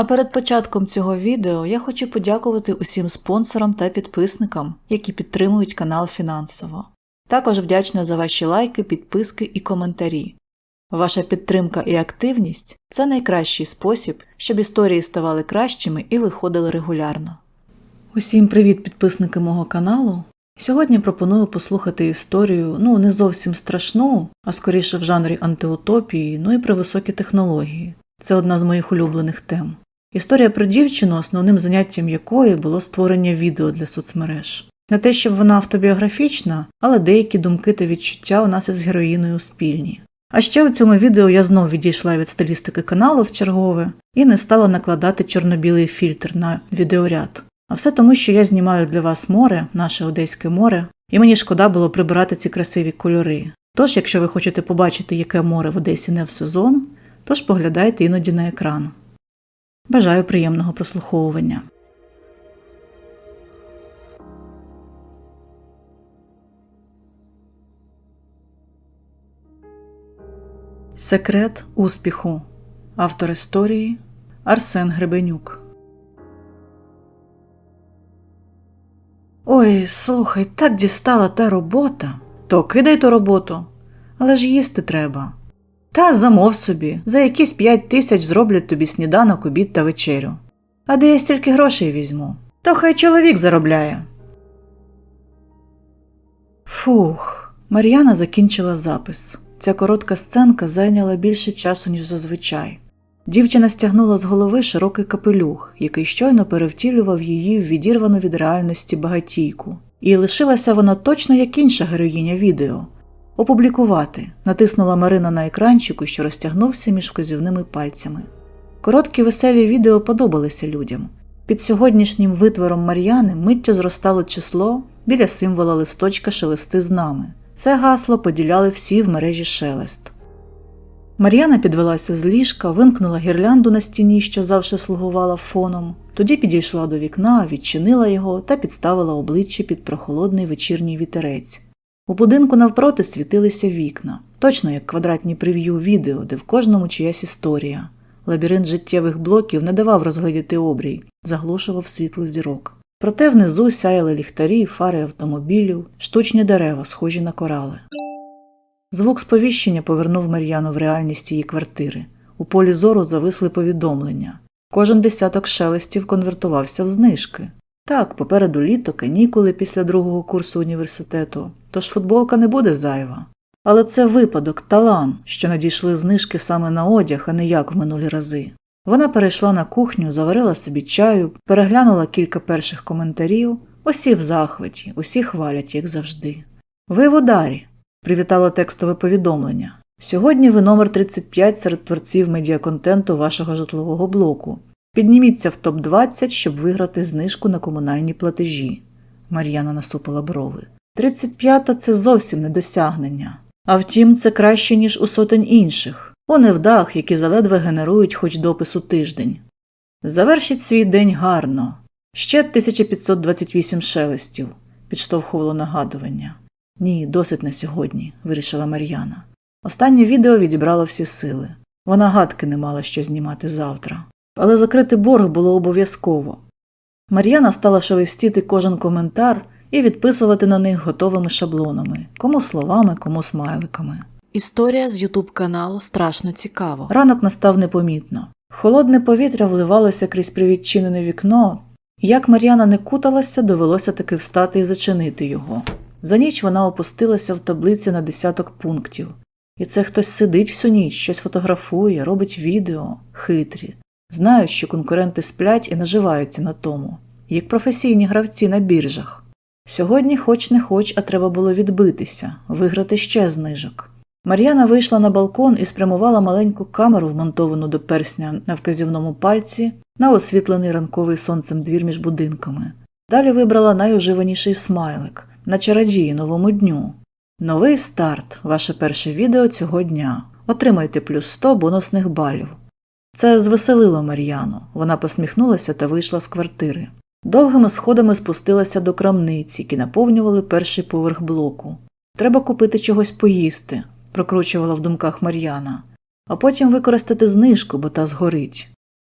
А перед початком цього відео я хочу подякувати усім спонсорам та підписникам, які підтримують канал фінансово. Також вдячна за ваші лайки, підписки і коментарі. Ваша підтримка і активність це найкращий спосіб, щоб історії ставали кращими і виходили регулярно. Усім привіт, підписники мого каналу. Сьогодні пропоную послухати історію, ну не зовсім страшну, а скоріше в жанрі антиутопії, ну і про високі технології. Це одна з моїх улюблених тем. Історія про дівчину, основним заняттям якої було створення відео для соцмереж. Не те, щоб вона автобіографічна, але деякі думки та відчуття у нас із героїною спільні. А ще у цьому відео я знов відійшла від стилістики каналу в чергове і не стала накладати чорно-білий фільтр на відеоряд. А все тому, що я знімаю для вас море, наше Одеське море, і мені шкода було прибирати ці красиві кольори. Тож, якщо ви хочете побачити, яке море в Одесі не в сезон, тож поглядайте іноді на екран. Бажаю приємного прослуховування. Секрет успіху. Автор історії Арсен Гребенюк. Ой, слухай, так дістала та робота. То кидай ту роботу. Але ж їсти треба. Та замов собі, за якісь п'ять тисяч зроблять тобі сніданок, обід та вечерю. А де я стільки грошей візьму? То хай чоловік заробляє. Фух, Мар'яна закінчила запис. Ця коротка сценка зайняла більше часу, ніж зазвичай. Дівчина стягнула з голови широкий капелюх, який щойно перевтілював її в відірвану від реальності багатійку. І лишилася вона точно як інша героїня відео. Опублікувати натиснула Марина на екранчику, що розтягнувся між вказівними пальцями. Короткі веселі відео подобалися людям. Під сьогоднішнім витвором Мар'яни миттю зростало число біля символа листочка шелести з нами. Це гасло поділяли всі в мережі шелест. Мар'яна підвелася з ліжка, вимкнула гірлянду на стіні, що завжди слугувала фоном, тоді підійшла до вікна, відчинила його та підставила обличчя під прохолодний вечірній вітерець. У будинку навпроти світилися вікна, точно як квадратні прев'ю відео, де в кожному чиясь історія. Лабіринт життєвих блоків не давав розглядіти обрій, заглушував світло зірок. Проте внизу сяяли ліхтарі, фари автомобілів, штучні дерева, схожі на корали. Звук сповіщення повернув Мар'яну в реальність її квартири. У полі зору зависли повідомлення. Кожен десяток шелестів конвертувався в знижки. Так, попереду літо, канікули після другого курсу університету, тож футболка не буде зайва. Але це випадок, талант, що надійшли знижки саме на одяг, а не як в минулі рази. Вона перейшла на кухню, заварила собі чаю, переглянула кілька перших коментарів, усі в захваті, усі хвалять, як завжди. Ви в ударі, привітало текстове повідомлення. Сьогодні ви номер 35 серед творців медіаконтенту вашого житлового блоку. Підніміться в топ-20, щоб виграти знижку на комунальні платежі. Мар'яна насупила брови. 35-та – це зовсім не досягнення. А втім, це краще, ніж у сотень інших, у невдах, які заледве генерують хоч допис у тиждень. Завершіть свій день гарно. Ще 1528 шелестів, підштовхувало нагадування. Ні, досить на сьогодні, вирішила Мар'яна. Останнє відео відібрало всі сили. Вона гадки не мала що знімати завтра. Але закрити борг було обов'язково. Мар'яна стала шелестіти кожен коментар і відписувати на них готовими шаблонами, кому словами, кому смайликами. Історія з ютуб каналу страшно цікаво. Ранок настав непомітно. Холодне повітря вливалося крізь привідчинене вікно, як Мар'яна не куталася, довелося таки встати і зачинити його. За ніч вона опустилася в таблиці на десяток пунктів. І це хтось сидить всю ніч, щось фотографує, робить відео, хитрі. Знають, що конкуренти сплять і наживаються на тому, як професійні гравці на біржах. Сьогодні, хоч не хоч, а треба було відбитися, виграти ще знижок. Мар'яна вийшла на балкон і спрямувала маленьку камеру, вмонтовану до персня на вказівному пальці, на освітлений ранковий сонцем двір між будинками. Далі вибрала найуживаніший смайлик на чародії новому дню. Новий старт, ваше перше відео цього дня. Отримайте плюс 100 бонусних балів. Це звеселило Мар'яну. Вона посміхнулася та вийшла з квартири. Довгими сходами спустилася до крамниці, які наповнювали перший поверх блоку. Треба купити чогось поїсти, прокручувала в думках Мар'яна, а потім використати знижку, бо та згорить.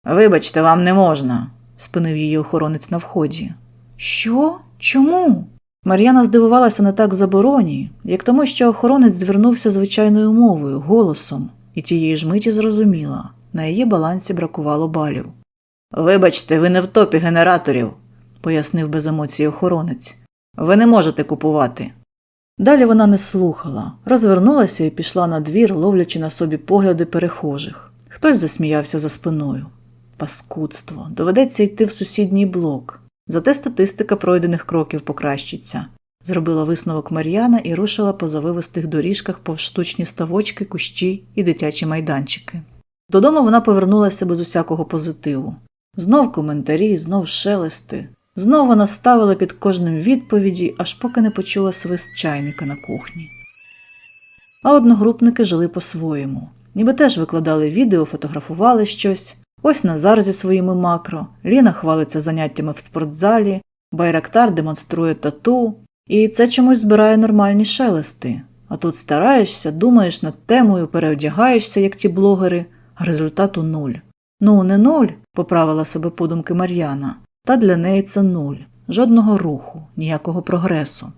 Вибачте, вам не можна, спинив її охоронець на вході. Що? Чому? Мар'яна здивувалася не так забороні, як тому, що охоронець звернувся звичайною мовою, голосом, і тієї ж миті зрозуміла на її балансі бракувало балів. Вибачте, ви не в топі генераторів, пояснив без емоцій охоронець. Ви не можете купувати. Далі вона не слухала, розвернулася і пішла на двір, ловлячи на собі погляди перехожих. Хтось засміявся за спиною. Паскудство, доведеться йти в сусідній блок. Зате статистика пройдених кроків покращиться. Зробила висновок Мар'яна і рушила по завивистих доріжках повз штучні ставочки, кущі і дитячі майданчики. Додому вона повернулася без усякого позитиву. Знов коментарі, знов шелести. Знов вона ставила під кожним відповіді, аж поки не почула свист чайника на кухні. А одногрупники жили по-своєму. Ніби теж викладали відео, фотографували щось. Ось Назар зі своїми макро, Ліна хвалиться заняттями в спортзалі, Байрактар демонструє тату, і це чомусь збирає нормальні шелести. А тут стараєшся, думаєш над темою, переодягаєшся, як ті блогери, результату нуль. Ну, не нуль, поправила себе подумки Мар'яна, та для неї це нуль, жодного руху, ніякого прогресу.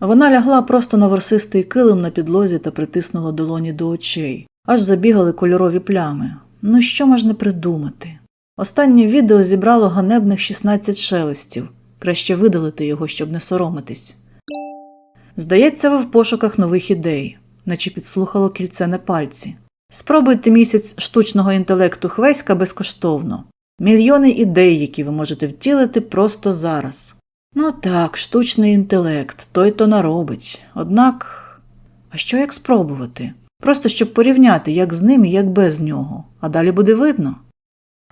Вона лягла просто на ворсистий килим на підлозі та притиснула долоні до очей, аж забігали кольорові плями. Ну що можна придумати? Останнє відео зібрало ганебних 16 шелестів. Краще видалити його, щоб не соромитись. Здається, ви в пошуках нових ідей, наче підслухало кільце на пальці. Спробуйте місяць штучного інтелекту Хвеська безкоштовно. Мільйони ідей, які ви можете втілити просто зараз. Ну так, штучний інтелект, той то наробить. Однак, а що як спробувати? Просто щоб порівняти, як з ним і як без нього, а далі буде видно.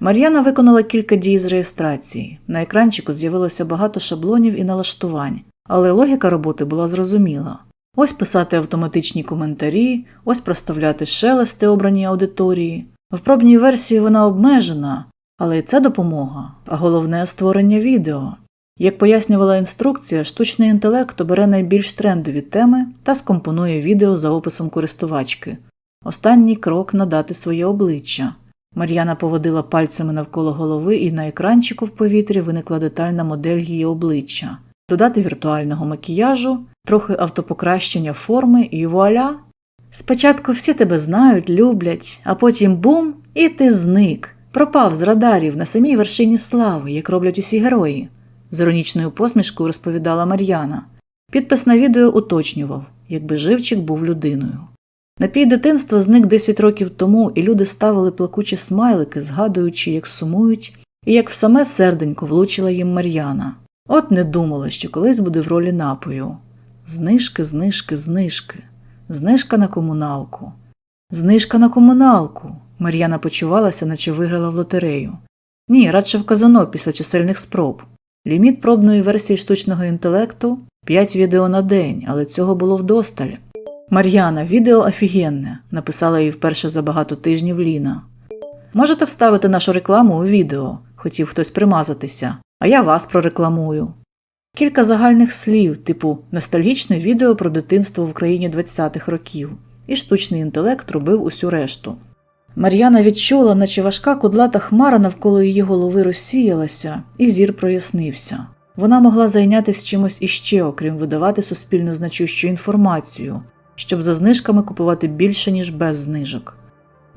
Мар'яна виконала кілька дій з реєстрації. На екранчику з'явилося багато шаблонів і налаштувань, але логіка роботи була зрозуміла. Ось писати автоматичні коментарі, ось проставляти шелести обраній аудиторії. В пробній версії вона обмежена, але і це допомога, а головне створення відео. Як пояснювала інструкція, штучний інтелект обере найбільш трендові теми та скомпонує відео за описом користувачки. Останній крок надати своє обличчя. Мар'яна поводила пальцями навколо голови, і на екранчику в повітрі виникла детальна модель її обличчя, додати віртуального макіяжу, трохи автопокращення форми і вуаля. Спочатку всі тебе знають, люблять, а потім бум, і ти зник, пропав з радарів на самій вершині слави, як роблять усі герої з іронічною посмішкою розповідала Мар'яна. Підпис на відео уточнював, якби живчик був людиною. Напій дитинства зник 10 років тому, і люди ставили плакучі смайлики, згадуючи, як сумують, і як в саме серденько влучила їм Мар'яна. От не думала, що колись буде в ролі напою. Знижки, знижки, знижки, знижка на комуналку. Знижка на комуналку. Мар'яна почувалася, наче виграла в лотерею. Ні, радше в казано після чисельних спроб. Ліміт пробної версії штучного інтелекту 5 відео на день, але цього було вдосталь. Мар'яна, відео офігенне, написала їй вперше за багато тижнів Ліна. Можете вставити нашу рекламу у відео, хотів хтось примазатися, а я вас прорекламую. Кілька загальних слів, типу ностальгічне відео про дитинство в Україні 20-х років, і штучний інтелект робив усю решту. Мар'яна відчула, наче важка кудлата хмара навколо її голови розсіялася, і зір прояснився. Вона могла зайнятися чимось іще, окрім видавати суспільно значущу інформацію, щоб за знижками купувати більше, ніж без знижок.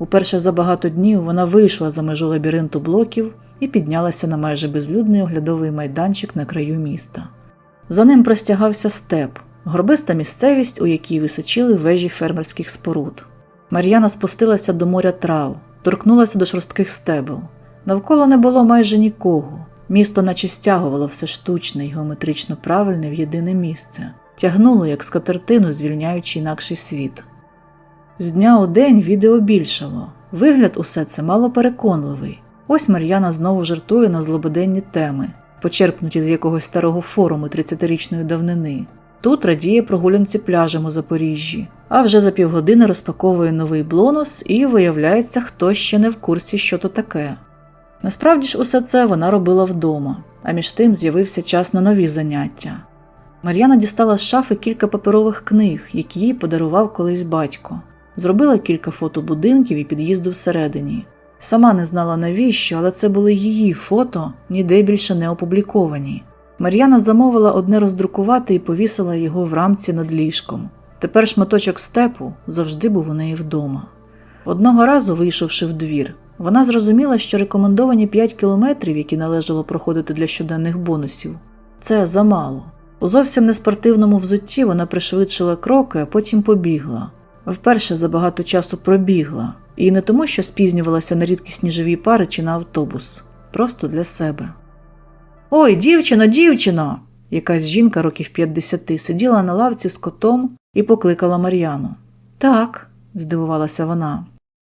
Уперше за багато днів вона вийшла за межу лабіринту блоків і піднялася на майже безлюдний оглядовий майданчик на краю міста. За ним простягався степ, горбиста місцевість, у якій височили вежі фермерських споруд. Мар'яна спустилася до моря трав, торкнулася до шорстких стебел. Навколо не було майже нікого. Місто наче стягувало все штучне й геометрично правильне в єдине місце, тягнуло, як скатертину, звільняючи інакший світ. З дня у день відео більшало. Вигляд усе це мало переконливий. Ось Мар'яна знову жартує на злободенні теми, почерпнуті з якогось старого форуму 30-річної давнини. Тут радіє прогулянці пляжем у Запоріжжі, а вже за півгодини розпаковує новий блонус і виявляється, хто ще не в курсі, що то таке. Насправді ж усе це вона робила вдома, а між тим з'явився час на нові заняття. Мар'яна дістала з шафи кілька паперових книг, які їй подарував колись батько, зробила кілька фото будинків і під'їзду всередині, Сама не знала навіщо, але це були її фото, ніде більше не опубліковані. Мар'яна замовила одне роздрукувати і повісила його в рамці над ліжком. Тепер шматочок степу завжди був у неї вдома. Одного разу, вийшовши в двір, вона зрозуміла, що рекомендовані 5 кілометрів, які належало проходити для щоденних бонусів, це замало. У зовсім неспортивному взутті вона пришвидшила кроки, а потім побігла. Вперше за багато часу пробігла, і не тому, що спізнювалася на рідкісні живі пари чи на автобус, просто для себе. Ой, дівчино, дівчино! Якась жінка років 50 сиділа на лавці з котом і покликала Мар'яну. Так, здивувалася вона.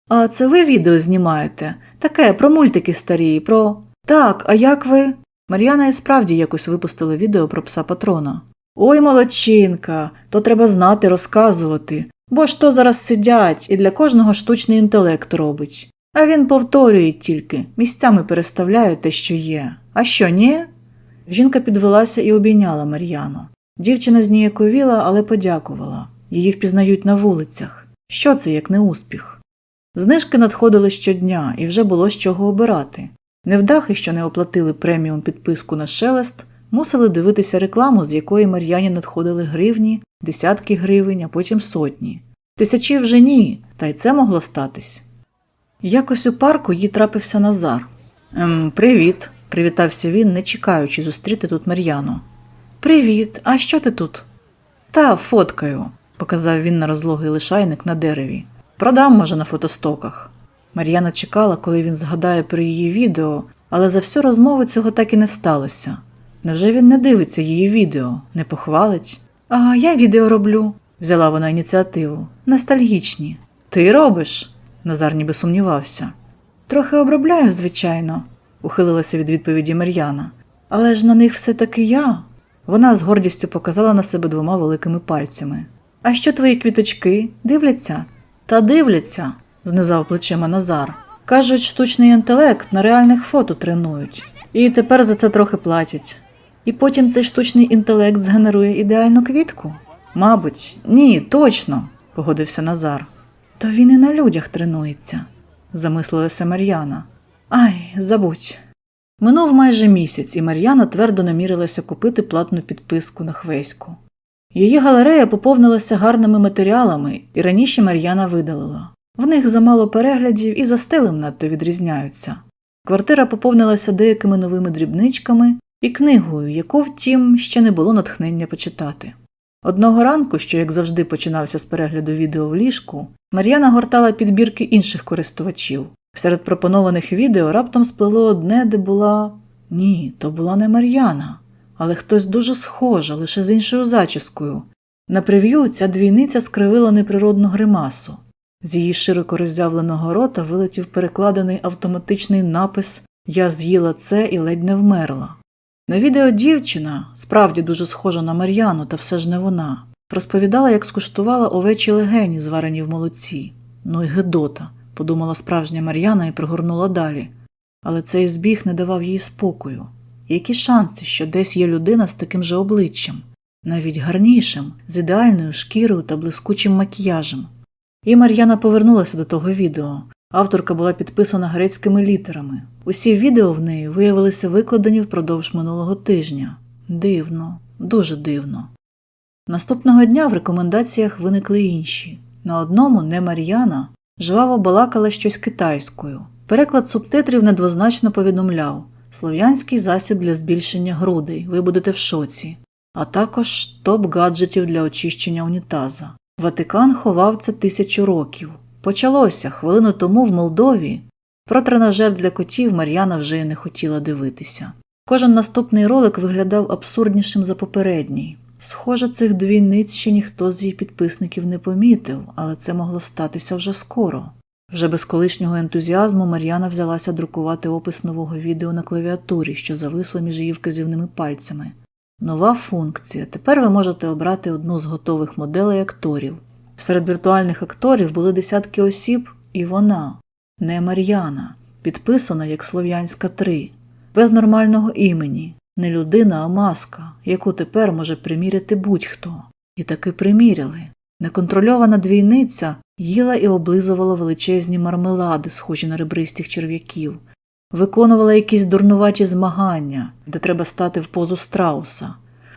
А це ви відео знімаєте? Таке про мультики старі, про. Так, а як ви? Мар'яна і справді якось випустила відео про пса патрона. Ой, молодчинка, то треба знати, розказувати, бо ж то зараз сидять і для кожного штучний інтелект робить. А він повторює тільки, місцями переставляє те, що є. А що, ні? Жінка підвелася і обійняла Мар'яну. Дівчина зніяковіла, але подякувала. Її впізнають на вулицях. Що це, як не успіх? Знижки надходили щодня, і вже було з чого обирати. Невдахи, що не оплатили преміум підписку на шелест, мусили дивитися рекламу, з якої Мар'яні надходили гривні, десятки гривень, а потім сотні. Тисячі вже ні, та й це могло статись. Якось у парку їй трапився Назар. Ем, привіт, привітався він, не чекаючи зустріти тут Мар'яну. Привіт, а що ти тут? Та фоткаю, показав він на розлогий лишайник на дереві. Продам, може, на фотостоках. Мар'яна чекала, коли він згадає про її відео, але за всю розмову цього так і не сталося. Невже він не дивиться її відео, не похвалить? А я відео роблю, взяла вона ініціативу. Ностальгічні. Ти робиш? Назар ніби сумнівався. Трохи обробляю, звичайно, ухилилася від відповіді Мар'яна. Але ж на них все таки я. Вона з гордістю показала на себе двома великими пальцями. А що твої квіточки? Дивляться? Та дивляться, знизав плечима Назар. Кажуть, штучний інтелект на реальних фото тренують. І тепер за це трохи платять. І потім цей штучний інтелект згенерує ідеальну квітку? Мабуть, ні, точно, погодився Назар. То він і на людях тренується, замислилася Мар'яна. Ай, забудь. Минув майже місяць, і Мар'яна твердо намірилася купити платну підписку на Хвеську. Її галерея поповнилася гарними матеріалами, і раніше Мар'яна видалила. В них замало переглядів і за стилем надто відрізняються. Квартира поповнилася деякими новими дрібничками і книгою, яку, втім, ще не було натхнення почитати. Одного ранку, що, як завжди, починався з перегляду відео в ліжку, Мар'яна гортала підбірки інших користувачів. Серед пропонованих відео раптом сплило одне, де була. Ні, то була не Мар'яна, але хтось дуже схожа, лише з іншою зачіскою. На прев'ю ця двійниця скривила неприродну гримасу. З її широко роззявленого рота вилетів перекладений автоматичний напис Я з'їла це і ледь не вмерла. На відео дівчина, справді дуже схожа на Мар'яну, та все ж не вона, розповідала, як скуштувала овечі легені, зварені в молоці. Ну й гидота, подумала справжня Мар'яна і пригорнула далі. Але цей збіг не давав їй спокою. Які шанси, що десь є людина з таким же обличчям, навіть гарнішим, з ідеальною шкірою та блискучим макіяжем. І Мар'яна повернулася до того відео. Авторка була підписана грецькими літерами. Усі відео в неї виявилися викладені впродовж минулого тижня. Дивно, дуже дивно. Наступного дня в рекомендаціях виникли інші. На одному не Мар'яна жваво балакала щось китайською. Переклад субтитрів недвозначно повідомляв слов'янський засіб для збільшення грудей, ви будете в шоці, а також топ гаджетів для очищення унітаза. Ватикан ховав це тисячу років. Почалося хвилину тому в Молдові. Про тренажер для котів Мар'яна вже й не хотіла дивитися. Кожен наступний ролик виглядав абсурднішим за попередній. Схоже, цих двійниць ще ніхто з її підписників не помітив, але це могло статися вже скоро. Вже без колишнього ентузіазму Мар'яна взялася друкувати опис нового відео на клавіатурі, що зависла між її вказівними пальцями. Нова функція. Тепер ви можете обрати одну з готових моделей акторів. Серед віртуальних акторів були десятки осіб, і вона, не Мар'яна, підписана як Слов'янська 3, без нормального імені, не людина, а маска, яку тепер може приміряти будь-хто. І таки приміряли. Неконтрольована двійниця їла і облизувала величезні мармелади, схожі на ребристих черв'яків, виконувала якісь дурнуваті змагання, де треба стати в позу страуса,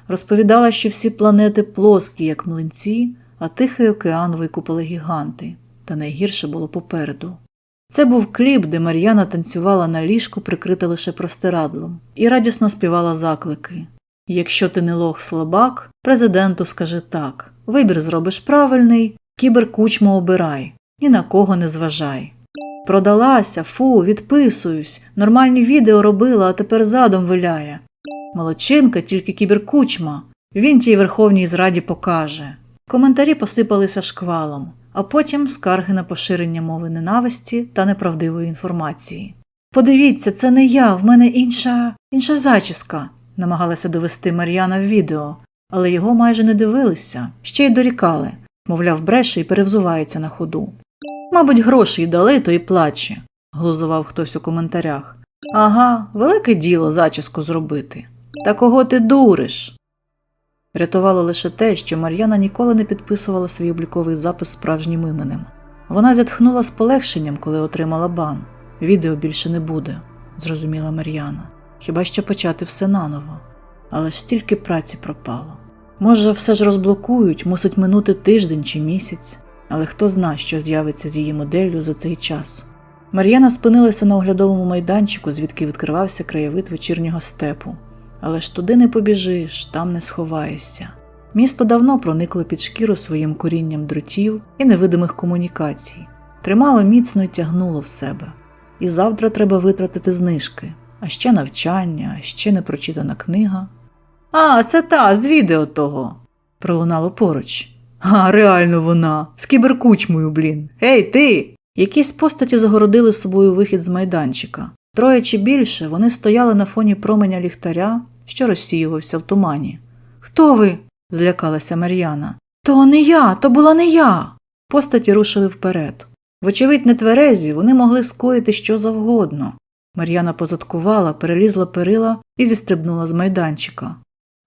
розповідала, що всі планети плоскі, як млинці, а Тихий океан викупили гіганти, та найгірше було попереду. Це був кліп, де Мар'яна танцювала на ліжку, прикрита лише простирадлом, і радісно співала заклики. Якщо ти не лох слабак, президенту скажи так вибір зробиш правильний, кіберкучму обирай, ні на кого не зважай. Продалася, фу, відписуюсь, нормальні відео робила, а тепер задом виляє. Молодчинка, тільки кіберкучма, він тій Верховній Зраді покаже. Коментарі посипалися шквалом, а потім скарги на поширення мови ненависті та неправдивої інформації. Подивіться, це не я, в мене інша інша зачіска, намагалася довести Мар'яна в відео, але його майже не дивилися, ще й дорікали, мовляв, бреше і перевзувається на ходу. Мабуть, гроші й дали, то і плаче, глузував хтось у коментарях. Ага, велике діло зачіску зробити. Та кого ти дуриш? Рятувало лише те, що Мар'яна ніколи не підписувала свій обліковий запис справжнім іменем. Вона зітхнула з полегшенням, коли отримала бан. Відео більше не буде, зрозуміла Мар'яна. Хіба що почати все наново. Але ж стільки праці пропало. Може, все ж розблокують, мусить минути тиждень чи місяць, але хто зна, що з'явиться з її моделлю за цей час. Мар'яна спинилася на оглядовому майданчику, звідки відкривався краєвид вечірнього степу. Але ж туди не побіжиш, там не сховаєшся. Місто давно проникло під шкіру своїм корінням дротів і невидимих комунікацій, тримало міцно і тягнуло в себе. І завтра треба витратити знижки, а ще навчання, а ще непрочитана книга. А, це та з відео того. пролунало поруч. А, реально вона, з кіберкучмою, блін. Ей, ти! Якісь постаті загородили собою вихід з майданчика. Троє чи більше вони стояли на фоні променя ліхтаря, що розсіювався в тумані. Хто ви? злякалася Мар'яна. То не я, то була не я. Постаті рушили вперед. Вочевидь, нетверезі, вони могли скоїти що завгодно. Мар'яна позадкувала, перелізла перила і зістрибнула з майданчика.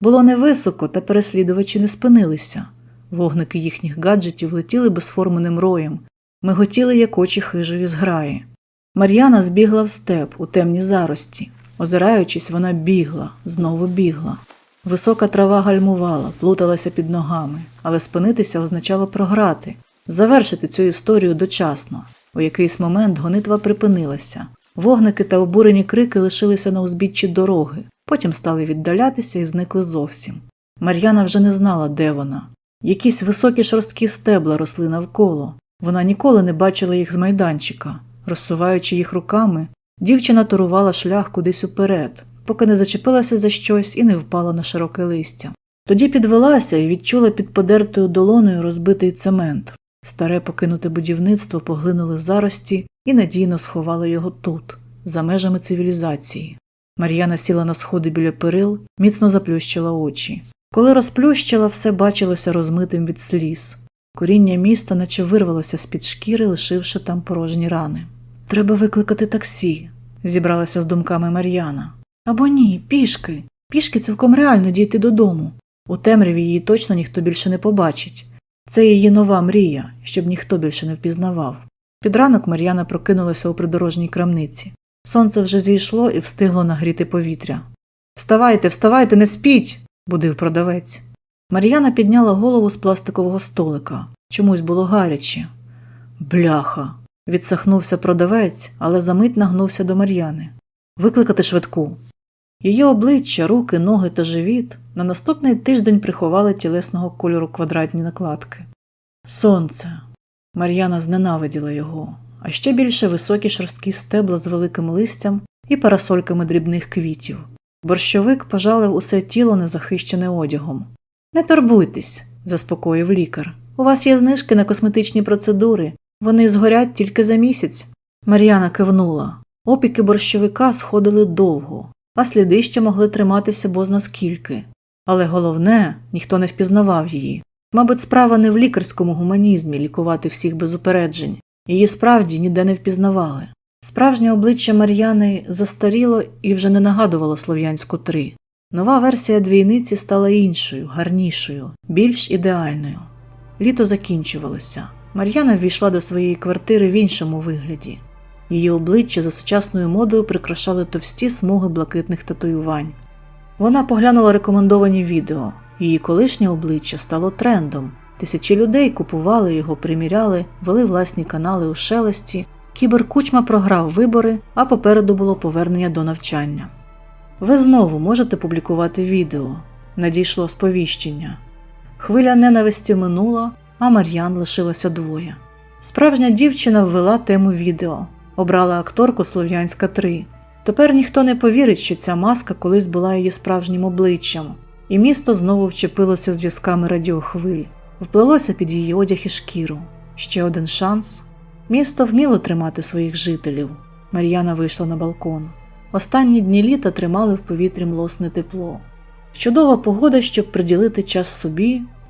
Було невисоко, та переслідувачі не спинилися. Вогники їхніх гаджетів летіли безформеним роєм, миготіли, як очі хижої зграї. Мар'яна збігла в степ у темні зарості. Озираючись, вона бігла, знову бігла. Висока трава гальмувала, плуталася під ногами, але спинитися означало програти, завершити цю історію дочасно. У якийсь момент гонитва припинилася. Вогники та обурені крики лишилися на узбіччі дороги, потім стали віддалятися і зникли зовсім. Мар'яна вже не знала, де вона. Якісь високі шорсткі стебла росли навколо. Вона ніколи не бачила їх з майданчика. Розсуваючи їх руками, дівчина турувала шлях кудись уперед, поки не зачепилася за щось і не впала на широке листя. Тоді підвелася і відчула під подертою долоною розбитий цемент. Старе покинуте будівництво поглинули зарості і надійно сховало його тут, за межами цивілізації. Мар'яна сіла на сходи біля перил, міцно заплющила очі. Коли розплющила, все бачилося розмитим від сліз. Коріння міста наче вирвалося з-під шкіри, лишивши там порожні рани. Треба викликати таксі, зібралася з думками Мар'яна. Або ні, пішки. Пішки цілком реально дійти додому. У темряві її точно ніхто більше не побачить. Це її нова мрія, щоб ніхто більше не впізнавав. Під ранок Мар'яна прокинулася у придорожній крамниці. Сонце вже зійшло і встигло нагріти повітря. Вставайте, вставайте, не спіть. будив продавець. Мар'яна підняла голову з пластикового столика. Чомусь було гаряче. Бляха. Відсахнувся продавець, але за мить нагнувся до Мар'яни. Викликати швидку. Її обличчя, руки, ноги та живіт на наступний тиждень приховали тілесного кольору квадратні накладки. Сонце. Мар'яна зненавиділа його, а ще більше високі шорсткі стебла з великим листям і парасольками дрібних квітів. Борщовик пожалив усе тіло незахищене одягом. Не турбуйтесь, заспокоїв лікар. У вас є знижки на косметичні процедури, вони згорять тільки за місяць. Мар'яна кивнула. Опіки борщовика сходили довго, а сліди ще могли триматися бозна скільки. Але головне, ніхто не впізнавав її. Мабуть, справа не в лікарському гуманізмі лікувати всіх без упереджень, її справді ніде не впізнавали. Справжнє обличчя Мар'яни застаріло і вже не нагадувало слов'янську три. Нова версія двійниці стала іншою, гарнішою, більш ідеальною. Літо закінчувалося. Мар'яна ввійшла до своєї квартири в іншому вигляді. Її обличчя за сучасною модою прикрашали товсті смуги блакитних татуювань. Вона поглянула рекомендовані відео. Її колишнє обличчя стало трендом. Тисячі людей купували його, приміряли, вели власні канали у шелесті. Кіберкучма програв вибори, а попереду було повернення до навчання. Ви знову можете публікувати відео. Надійшло сповіщення. Хвиля ненависті минула, а Мар'ян лишилося двоє. Справжня дівчина ввела тему відео, обрала акторку Слов'янська 3. Тепер ніхто не повірить, що ця маска колись була її справжнім обличчям, і місто знову вчепилося зв'язками радіохвиль, вплелося під її одяг і шкіру. Ще один шанс. Місто вміло тримати своїх жителів. Мар'яна вийшла на балкон. Останні дні літа тримали в повітрі млосне тепло. Чудова погода, щоб приділити час собі,